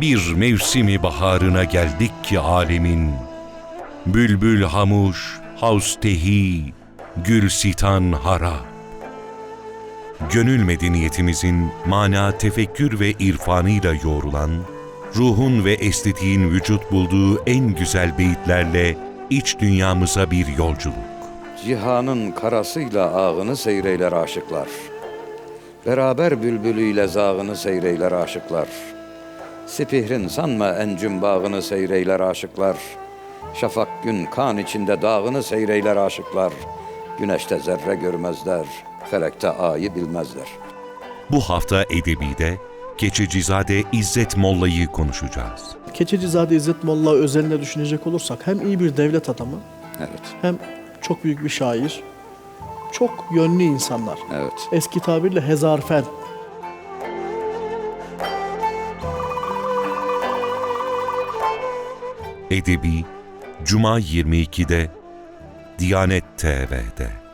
Bir mevsimi baharına geldik ki alemin. Bülbül hamuş, havstehi, gül sitan harap. Gönül medeniyetimizin mana, tefekkür ve irfanıyla yoğrulan, ruhun ve estetiğin vücut bulduğu en güzel beyitlerle iç dünyamıza bir yolculuk. Cihanın karasıyla ağını seyreyler aşıklar. Beraber bülbülüyle zağını seyreyler aşıklar. Sipihrin sanma encüm bağını seyreyler aşıklar. Şafak gün kan içinde dağını seyreyler aşıklar. Güneşte zerre görmezler, felekte ayı bilmezler. Bu hafta Edebi'de Keçecizade İzzet Molla'yı konuşacağız. Keçecizade İzzet Molla özelinde düşünecek olursak hem iyi bir devlet adamı Evet, hem çok büyük bir şair. Çok yönlü insanlar. evet. Eski tabirle hezarfen. Edebi Cuma 22'de Diyanet TV'de.